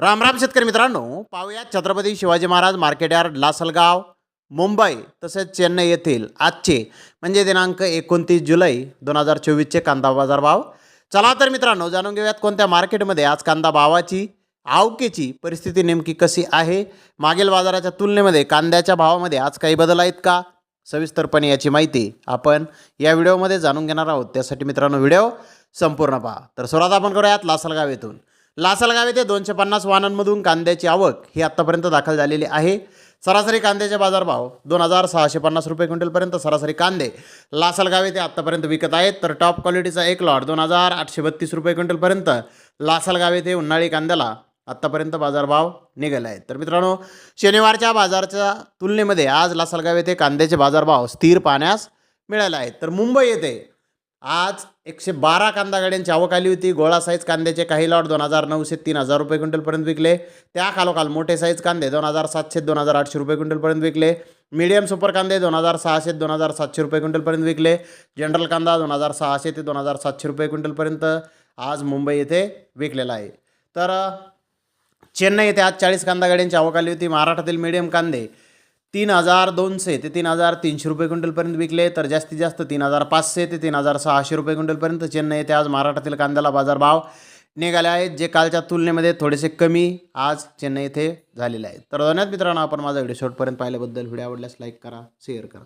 रामराम शेतकरी मित्रांनो पाहूया छत्रपती शिवाजी महाराज मार्केट यार्ड लासलगाव मुंबई तसेच चेन्नई येथील आजचे म्हणजे दिनांक एकोणतीस जुलै दोन हजार चोवीसचे कांदा बाजार भाव. चला तर मित्रांनो जाणून घेऊयात कोणत्या मार्केटमध्ये आज कांदा भावाची आवकेची परिस्थिती नेमकी कशी आहे? मागील बाजाराच्या तुलनेमध्ये कांद्याच्या भावामध्ये आज काही बदल आहेत का? सविस्तरपणे याची माहिती आपण या व्हिडिओमध्ये जाणून घेणार आहोत. त्यासाठी मित्रांनो व्हिडिओ संपूर्ण पहा. तर सुरुवात आपण करूयात लासलगाव येथून. लासलगाव येथे दोनशे पन्नास वाहनांमधून कांद्याची आवक ही आत्तापर्यंत दाखल झालेली आहे. सरासरी कांद्याचे बाजारभाव दोन हजार सहाशे पन्नास रुपये क्विंटलपर्यंत सरासरी कांदे लासलगाव येथे आत्तापर्यंत विकत आहेत. तर टॉप क्वालिटीचा एक लॉट दोन हजार आठशे बत्तीस रुपये क्विंटलपर्यंत लासलगाव येथे उन्हाळी कांद्याला आत्तापर्यंत बाजारभाव निघाले आहेत. तर मित्रांनो शनिवारच्या बाजारच्या तुलनेमध्ये आज लासलगाव येथे कांद्याचे बाजारभाव स्थिर पाहण्यास मिळाले आहेत. तर मुंबई येथे आज एकशे बारा कांदा गाड्यांची आवक आली होती. गोळा साईज कांद्याचे काही लॉट दोन हजार नऊशे तीन हजार रुपये क्विंटलपर्यंत विकले. त्या खालोखाल मोठे साईज कांदे दोन हजार सातशे दोन हजार आठशे रुपये क्विंटलपर्यंत विकले. मीडियम सुपर कांदे दोन हजार सहाशे दोन हजार सातशे रुपये क्विंटलपर्यंत विकले. जनरल कांदा दोन हजार सहाशे ते दोन हजार सातशे रुपये क्विंटलपर्यंत आज मुंबई येथे विकलेला आहे. तर चेन्नई येथे आज चाळीस कांदा गाड्यांची आवक आली होती. महाराष्ट्रातील मीडियम कांदे तीन हजार दोनशे ते तीन हजार तीनशे रुपये क्विंटलपर्यंत विकले तर जास्तीत जास्त तीन हजार पाचशे ते तीन हजार सहाशे रुपये क्विंटलपर्यंत. चेन्नई येथे आज महाराष्ट्रातील कांद्याला बाजारभाव निघाले आहेत जे कालच्या तुलनेमध्ये थोडेसे कमी आज चेन्नई येथे झालेले आहेत. तर धन्यवाद मित्रांनो आपण माझा व्हिडिओ शॉर्टपर्यंत पाहिल्याबद्दल. व्हिडिओ आवडल्यास लाईक करा शेअर करा.